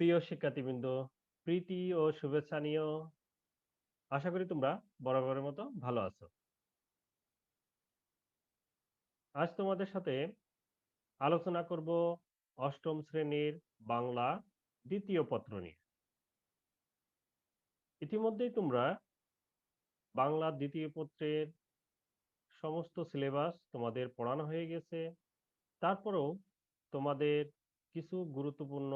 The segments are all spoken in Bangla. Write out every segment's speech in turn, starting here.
প্রিয় শিক্ষার্থীবৃন্দ, প্রীতি ও শুভেচ্ছা নিয়েও আশা করি তোমরা বরাবরের মতো ভালো আছো। আজ তোমাদের সাথে আলোচনা করব অষ্টম শ্রেণির বাংলা দ্বিতীয় পত্র নিয়ে। ইতিমধ্যেই তোমরা বাংলা দ্বিতীয় পত্রের সমস্ত সিলেবাস তোমাদের পড়ানো হয়ে গেছে। তারপরেও তোমাদের কিছু গুরুত্বপূর্ণ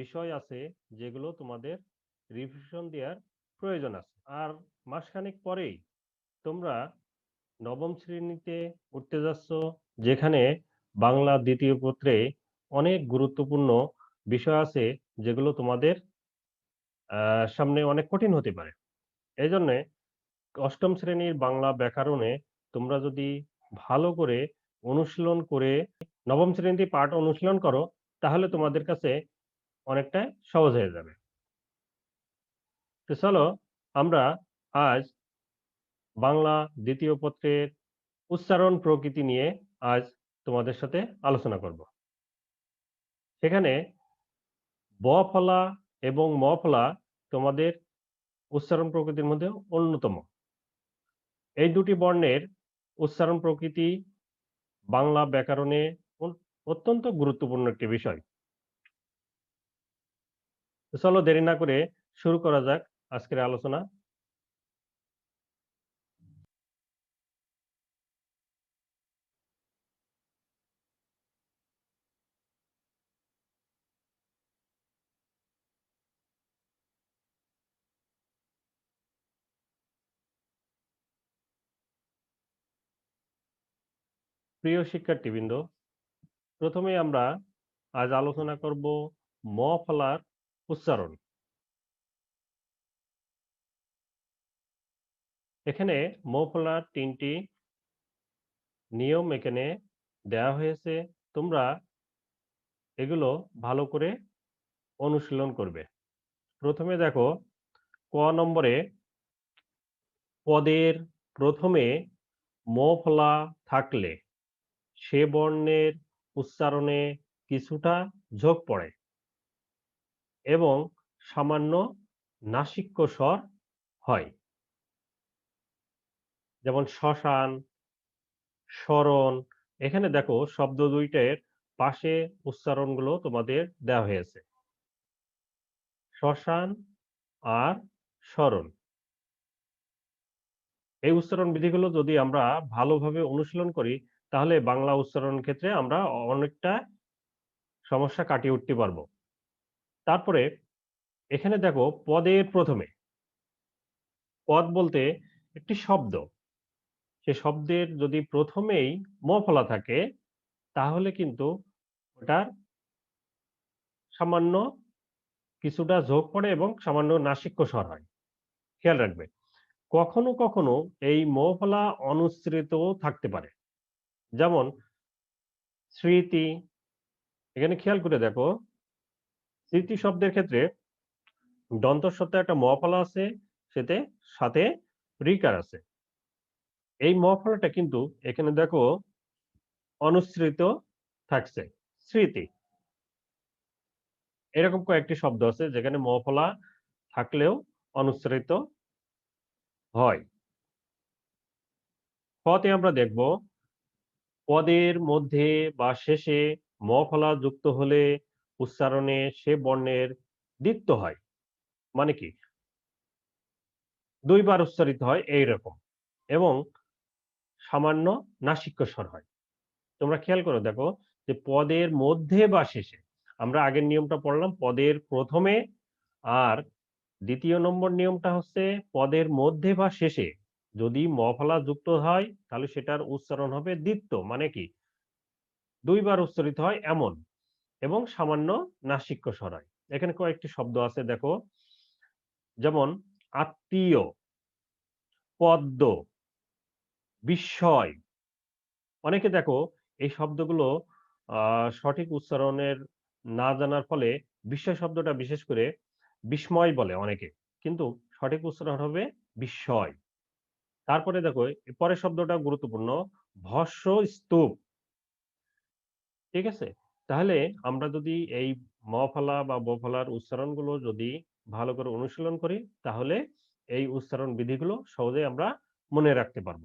বিষয় আছে যেগুলো তোমাদের রিভিশন দেওয়ার প্রয়োজন আছে। আর মাসখানেক পরেই তোমরা নবম শ্রেণীতে উঠতে যাচ্ছ, যেখানে বাংলা দ্বিতীয় পত্রে অনেক গুরুত্বপূর্ণ বিষয় আছে যেগুলো তোমাদের সামনে অনেক কঠিন হতে পারে এই জন্যে অষ্টম শ্রেণির বাংলা ব্যাকরণে তোমরা যদি ভালো করে অনুশীলন করে নবম শ্রেণীতে পাঠ অনুশীলন করো, তাহলে তোমাদের কাছে অনেকটা সহজ হয়ে যাবে। তো চলো আমরা আজ বাংলা দ্বিতীয় পত্রের উচ্চারণ প্রকৃতি নিয়ে আজ তোমাদের সাথে আলোচনা করব। সেখানে ব ফলা এবং ম ফলা তোমাদের উচ্চারণ প্রকৃতির মধ্যে অন্যতম। এই দুটি বর্ণের উচ্চারণ প্রকৃতি বাংলা ব্যাকরণে অত্যন্ত গুরুত্বপূর্ণ একটি বিষয়। চলো দেরি না করে শুরু করা যাক আজকের আলোচনা। প্রিয় শিক্ষার্থীবৃন্দ প্রথমে আমরা আজ আলোচনা করব ম ফলার উচ্চারণ। এখানে ম ফলার তিনটি নিয়ম এখানে দেওয়া হয়েছে। তোমরা এগুলো ভালো করে অনুশীলন করবে। প্রথমে দেখো, ক নম্বরে পদের প্রথমে ম ফলা থাকলে সে বর্ণের উচ্চারণে কিছুটা ঝোঁক পড়ে। এবং সামান্য নাসিক্য স্বর হয়। যেমন শ্মশান, স্মরণ, এখানে দেখো শব্দ দুইটের পাশে উচ্চারণগুলো তোমাদের দেওয়া হয়েছে। শ্মশান আর স্মরণ। এই উচ্চারণ বিধিগুলো যদি আমরা ভালোভাবে অনুশীলন করি, তাহলে বাংলা উচ্চারণ ক্ষেত্রে আমরা অনেকটা সমস্যা কাটিয়ে উঠতে পারব। তারপরে এখানে দেখো পদের প্রথমে। পদ বলতে একটি শব্দ। সে শব্দের যদি প্রথমেই ম ফলা থাকে, তাহলে কিন্তু ওটার সামান্য কিছুটা ঝোঁক পড়ে এবং সামান্য নাসিক্য স্বর হয়। খেয়াল রাখবে। কখনো কখনো এই ম ফলা অনুসৃত থাকতে পারে। যেমন, স্মৃতি, এখানে খেয়াল করে দেখো স্মৃতি শব্দের ক্ষেত্রে দন্তস্বত্বে একটা ম ফলা আছে, সেতে সাথে রিকার আছে। এই ম ফলাটা কিন্তু এখানে দেখো অনুসৃত থাকছে, স্মৃতি। এরকম কয়েকটি শব্দ আছে যেখানে ম ফলা থাকলেও অনুসৃত হয়। পথে আমরা দেখব, পদের মধ্যে বা শেষে ম ফলা যুক্ত হলে উচ্চারণে সে বর্ণের দ্বিত্ব হয়। মানে কি? দুইবার উচ্চারিত হয় এই রকম এবং সামান্য নাসিক্য স্বর হয়। তোমরা খেয়াল করো দেখো যে পদের মধ্যে বা শেষে, আমরা আগের নিয়মটা পড়লাম, পদের প্রথমে আর দ্বিতীয় নম্বর নিয়মটা হচ্ছে পদের মধ্যে বা শেষে। যদি মফলা যুক্ত হয়, তাহলে সেটার উচ্চারণ হবে দ্বিত্ব। মানে কি? দুইবার উচ্চারিত হয় এমন। এবং সামান্য নাসিক্য স্বর হয় এখানে কয়েকটি শব্দ আছে, দেখো। যেমন, আত্মীয়, পদ্ম, বিস্ময়। অনেকে দেখো, এই শব্দগুলো সঠিক উচ্চারণের না জানার ফলে বিস্ময় শব্দটা বিশেষ করে বিস্ময় বলে অনেকে। কিন্তু সঠিক উচ্চারণ হবে বিস্ময়। তারপরে দেখো, পরের শব্দটা গুরুত্বপূর্ণ ভস্য স্তূপ ঠিক আছে? তাহলে আমরা যদি এই ম ফলা বা ব ফলার উচ্চারণগুলো যদি ভালো করে অনুশীলন করি, তাহলে এই উচ্চারণ বিধিগুলো সহজেই আমরা মনে রাখতে পারব।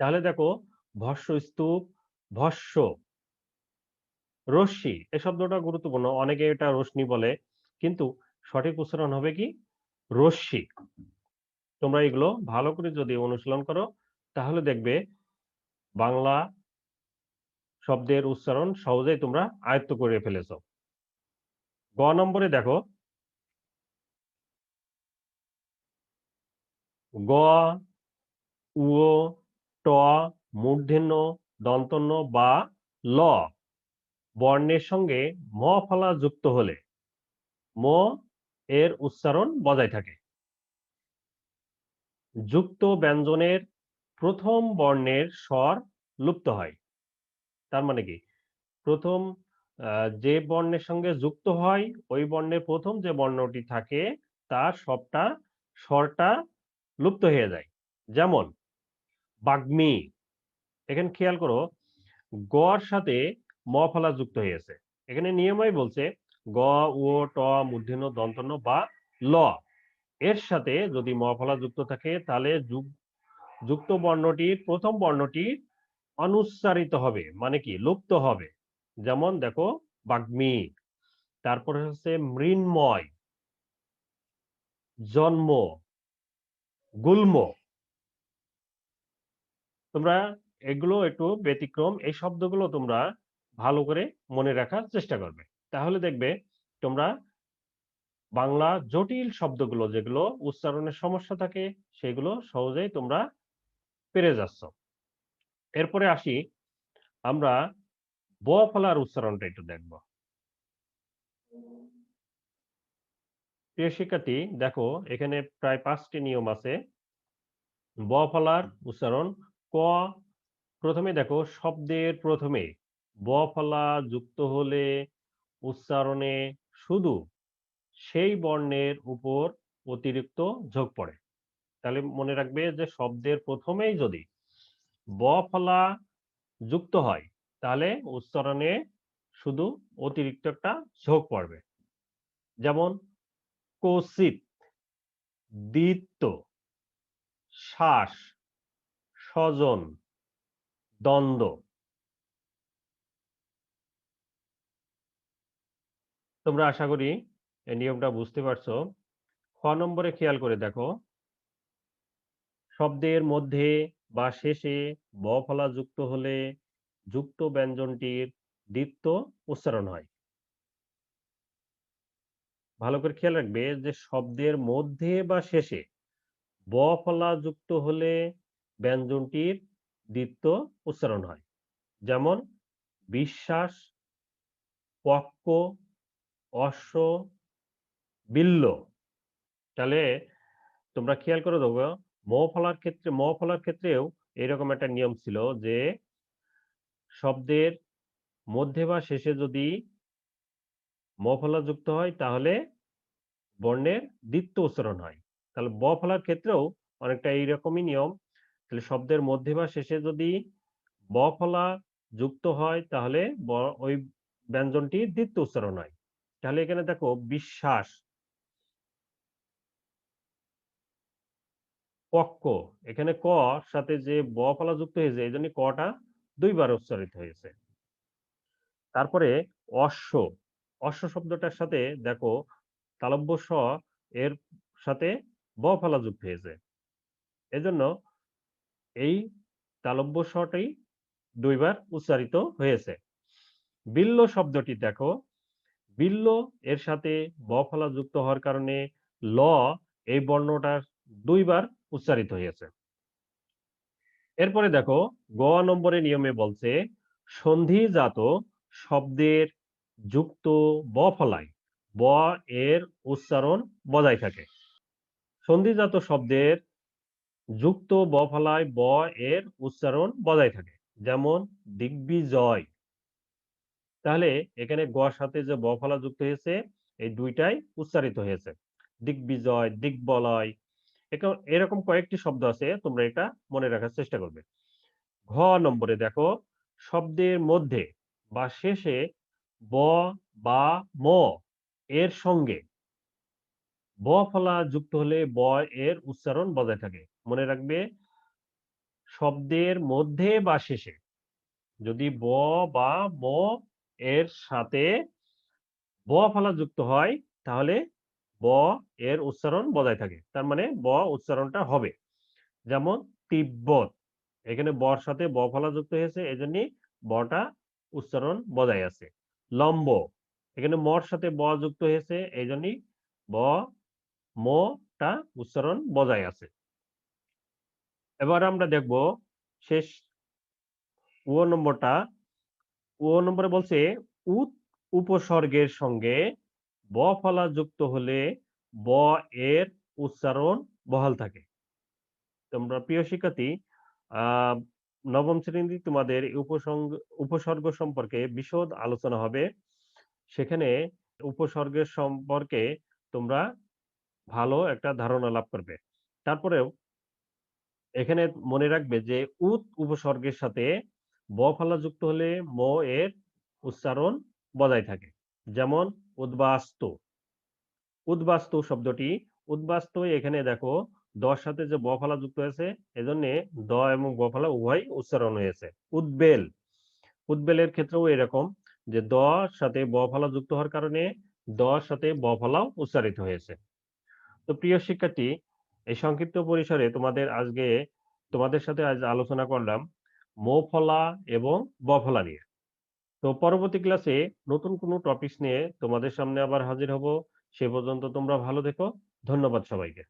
তাহলে দেখো, ভস্য স্তূপ, ভস্য, রশ্মি এই শব্দটা গুরুত্বপূর্ণ, অনেকে এটা রশ্মি বলে, কিন্তু সঠিক উচ্চারণ হবে কি? রশ্মি। তোমরা এগুলো ভালো করে যদি অনুশীলন করো, তাহলে দেখবে বাংলা শব্দের উচ্চারণ সহজেই তোমরা আয়ত্ত করে ফেলেছ। গ নম্বরে দেখো। গ, উ ট, মূর্ধন্য, দন্তন্য বা ল বর্ণের সঙ্গে ম ফলা যুক্ত হলে ম এর উচ্চারণ বজায় থাকে। যুক্ত ব্যঞ্জনের প্রথম বর্ণের স্বর লুপ্ত হয়। তার মানে কি? প্রথম যে বর্ণের সঙ্গে যুক্ত হয়, ওই বর্ণের প্রথম যে বর্ণটি থাকে, তার সবটা স্বরটা লুপ্ত হয়ে যায়। যেমন, বাগ্মি, এখানে খেয়াল করো, গর সাথে ম ফলা যুক্ত হয়েছে। এখানে নিয়মই বলছে, গ ও ট, মূর্ধন্য, দন্তন্য বা ল। এর সাথে যদি ম ফলা যুক্ত থাকে, তাহলে যুক্ত বর্ণটির প্রথম বর্ণটি অনুচ্চারিত হবে মানে কি? লুপ্ত হবে। যেমন দেখো, বাগ্মী। তারপরে হচ্ছে মৃন্ময়। জন্ম। গুল্ম। তোমরা এগুলো একটু ব্যতিক্রম, এই শব্দগুলো তোমরা ভালো করে মনে রাখার চেষ্টা করবে। তাহলে দেখবে, তোমরা বাংলা জটিল শব্দগুলো যেগুলো উচ্চারণের সমস্যা থাকে, সেগুলো সহজেই তোমরা পেরে যাচ্ছ। এরপরে আসি, আমরা ব ফলার উচ্চারণটা একটু দেখব। প্রিয় শিক্ষার্থী, দেখো, এখানে প্রায় পাঁচটি নিয়ম আছে। ব ফলার উচ্চারণ ক, প্রথমে দেখো, শব্দের প্রথমে ব ফলা যুক্ত হলে উচ্চারণে শুধু সেই বর্ণের উপর অতিরিক্ত ঝোঁক পড়ে। তাহলে মনে রাখবে যে শব্দের প্রথমেই যদি ব ফলা যুক্ত হয়, তাহলে উচ্চারণে শুধু অতিরিক্ত একটা ঝোঁক পড়বে। যেমন কৌশিত দ্বিত্ব, শ্বাস, স্বজন, দ্বন্দ্ব। তোমরা আশা করি এই নিয়মটা বুঝতে পারছ। খ নম্বরে খেয়াল করে দেখো। শব্দের মধ্যে বা শেষে ব ফলা যুক্ত হলে যুক্ত ব্যঞ্জনটির দ্বিত্ব উচ্চারণ হয়। ভালো করে খেয়াল রাখবে যে শব্দের মধ্যে বা শেষে ব ফলা যুক্ত হলে ব্যঞ্জনটির দ্বিত্ব উচ্চারণ হয়। যেমন, বিশ্বাস, পক্ক, অশ্ব, বিল্ল। তাহলে তোমরা খেয়াল করে দেবো ম ফলার ক্ষেত্রে ম ফলার ক্ষেত্রেও এরকম একটা নিয়ম ছিল যে শব্দের মধ্যে বা শেষে যদি ম ফলা যুক্ত হয়, তাহলে বর্ণের দ্বিত্ব উচ্চারণ হয়। তাহলে ব ফলার ক্ষেত্রেও অনেকটা এইরকমই নিয়ম। তাহলে শব্দের মধ্যে বা শেষে যদি ব ফলা যুক্ত হয়, তাহলে ওই ব্যঞ্জনটি দ্বিত্ব উচ্চারণ হয়। তাহলে এখানে দেখো, বিশ্বাস পক্ষ এখানে ক সাথে যে ব ফলা যুক্ত হয়েছে, এই জন্য কটা দুইবার উচ্চারিত হয়েছে। তারপরে অশ্ব। অশ্ব শব্দটার সাথে দেখো, তালব্য স এর সাথে ব ফলা যুক্ত হয়েছে। এজন্য এই তালব্য স্বটাই দুইবার উচ্চারিত হয়েছে। বিল্ল শব্দটি দেখো, বিল্ল এর সাথে ব ফলা যুক্ত হওয়ার কারণে ল এই বর্ণটার দুইবার উচ্চারিত হয়েছে। এরপরে দেখো, গ নম্বরে নিয়মে বলছে সন্ধিজাত শব্দের যুক্ত ব ফলায়। ব এর উচ্চারণ বজায় থাকে। সন্ধিজাত শব্দের যুক্ত ব ফলায়, ব এর উচ্চারণ বজায় থাকে। যেমন, দিগ্বিজয়। তাহলে এখানে গ সাথে যে ব ফলা যুক্ত হয়েছে, এই দুইটাই উচ্চারিত হয়েছে। দিগ্বিজয়, দিগ্বলয় এরকম- কয়েকটি শব্দ আছে, তোমরা এটা মনে রাখার চেষ্টা করবে। ঘ নম্বরে দেখো, শব্দের মধ্যে বা শেষে ব বা ম এর সঙ্গে। ব ফলা যুক্ত হলে ব এর উচ্চারণ বজায় থাকে। মনে রাখবে, শব্দের মধ্যে বা শেষে। যদি ব বা ম এর সাথে ব ফলা যুক্ত হয়, তাহলে ব এর উচ্চারণ বজায় থাকে। তার মানে ব উচ্চারণটা হবে। যেমন তিব্বত, এখানে বর সাথে ব ফলা যুক্ত হয়েছে এই জন্য বটা উচ্চারণ বজায় আছে। লম্ব, এখানে মর সাথে ব যুক্ত হয়েছে এই জন্যই ব মটা উচ্চারণ বজায় আছে। এবার আমরা দেখব শেষ ও নম্বরটা। ও নম্বরে বলছে উত উপসর্গের সঙ্গে ব ফলা যুক্ত হলে ব এর উচ্চারণ বহাল থাকে। তোমরা প্রিয় শিক্ষার্থী নবম শ্রেণি তোমাদের এই উপসর্গ উপসর্গ সম্পর্কে বিশদ আলোচনা হবে। সেখানে উপসর্গের সম্পর্কে তোমরা ভালো একটা ধারণা লাভ করবে। তারপরেও এখানে মনে রাখবে যে, উত উপসর্গের সাথে ব ফলা যুক্ত হলে ম এর উচ্চারণ বজায় থাকে। যেমন উদ্বাস্তু। উদ্বাস্তু শব্দটি, উদ্বাস্তু এখানে দেখো, দর সাথে যে ব ফলা যুক্ত হয়েছে, এজন্য দ এবং ব ফলা উভয় উচ্চারণ হয়েছে। উদ্বেল। উদ্বেলের ক্ষেত্রেও এরকম যে দ সাথে ব ফলা যুক্ত হওয়ার কারণে দ সাথে ব ফলাও উচ্চারিত হয়েছে। তো প্রিয় শিক্ষার্থী, এই সংক্ষিপ্ত পরিসরে তোমাদের আজকে, তোমাদের সাথে আজ আলোচনা করলাম, মো ফলা এবং ব ফলা নিয়ে। তো পরবর্তী ক্লাসে নতুন কোনো টপিকস নিয়ে তোমাদের সামনে আবার হাজির হব। সে পর্যন্ত তোমরা ভালো থেকো। ধন্যবাদ সবাইকে।